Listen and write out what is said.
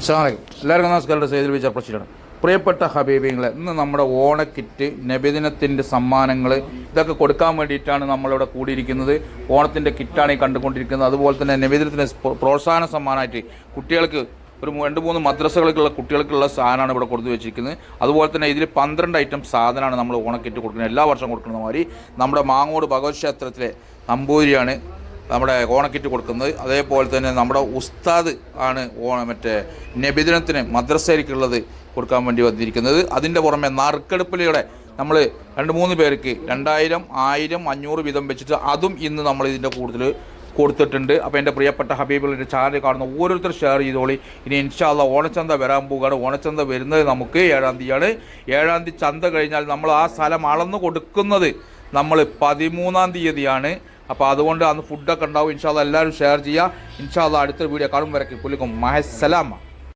അസ്സാമലൈക്കും എല്ലാവർക്കും നമസ്കാരം. സൈദിൽ വിജയ പ്രശ്നമാണ് പ്രിയപ്പെട്ട ഹബീബിങ്ങളെ ഇന്ന് നമ്മുടെ ഓണക്കിറ്റ് നബിദിനത്തിന്റെ സമ്മാനങ്ങൾ ഇതൊക്കെ കൊടുക്കാൻ വേണ്ടിയിട്ടാണ് നമ്മളിവിടെ കൂടിയിരിക്കുന്നത്. ഓണത്തിന്റെ കിറ്റാണ് ഈ കണ്ടുകൊണ്ടിരിക്കുന്നത്. അതുപോലെ തന്നെ നബിദിനത്തിന് പ്രോത്സാഹന സമ്മാനമായിട്ട് കുട്ടികൾക്ക് ഒരു രണ്ട് മൂന്ന് മദ്രസകൾക്കുള്ള കുട്ടികൾക്കുള്ള സാധനമാണ് ഇവിടെ കൊടുത്തു വെച്ചിരിക്കുന്നത്. അതുപോലെ തന്നെ ഇതിൽ പന്ത്രണ്ട് ഐറ്റം സാധനമാണ് നമ്മൾ ഓണക്കിറ്റ് കൊടുക്കുന്നത്. എല്ലാ വർഷവും കൊടുക്കുന്ന മാതിരി നമ്മുടെ മാങ്ങോട് ഭഗവത് ക്ഷേത്രത്തിലെ നമ്പൂരിയാണ് നമ്മുടെ ഓണക്കിറ്റ് കൊടുക്കുന്നത്. അതേപോലെ തന്നെ നമ്മുടെ ഉസ്താദ് ആണ് ഓണ മറ്റേ നബിദിനത്തിന് മദ്രസയിലേക്കുള്ളത് കൊടുക്കാൻ വേണ്ടി വന്നിരിക്കുന്നത്. അതിന്റെ പുറമെ നറുക്കെടുപ്പിലൂടെ നമ്മൾ രണ്ട് മൂന്ന് പേർക്ക് രണ്ടായിരം ആയിരം അഞ്ഞൂറ് വീതം വെച്ചിട്ട് അതും ഇന്ന് നമ്മൾ ഇതിന്റെ കൂടുതൽ കൊടുത്തിട്ടുണ്ട്. അപ്പോൾ എന്റെ പ്രിയപ്പെട്ട ഹബീബിന്റെ ചാനൽ കാണുന്ന ഓരോരുത്തർ ഷെയർ ചെയ്തോളി. ഇനി ഇൻഷാല്ല ഓണച്ചന്ത വരാൻ പോവുകയാണ്. ഓണച്ചന്ത വരുന്നത് നമുക്ക് ഏഴാം തീയതിയാണ്. ഏഴാം തീയതി ചന്ത കഴിഞ്ഞാൽ നമ്മൾ ആ സ്ഥലം അളന്നു കൊടുക്കുന്നത് നമ്മൾ പതിമൂന്നാം തീയതിയാണ്. അപ്പോൾ അതുകൊണ്ട് അന്ന് ഫുഡൊക്കെ ഉണ്ടാവും. ഇൻഷാല്ല എല്ലാവരും ഷെയർ ചെയ്യുക ഇൻഷാല്ല അടുത്ത വീഡിയോ കാണും. വരയ്ക്ക്. പുലിക്കും മഹസലാമ.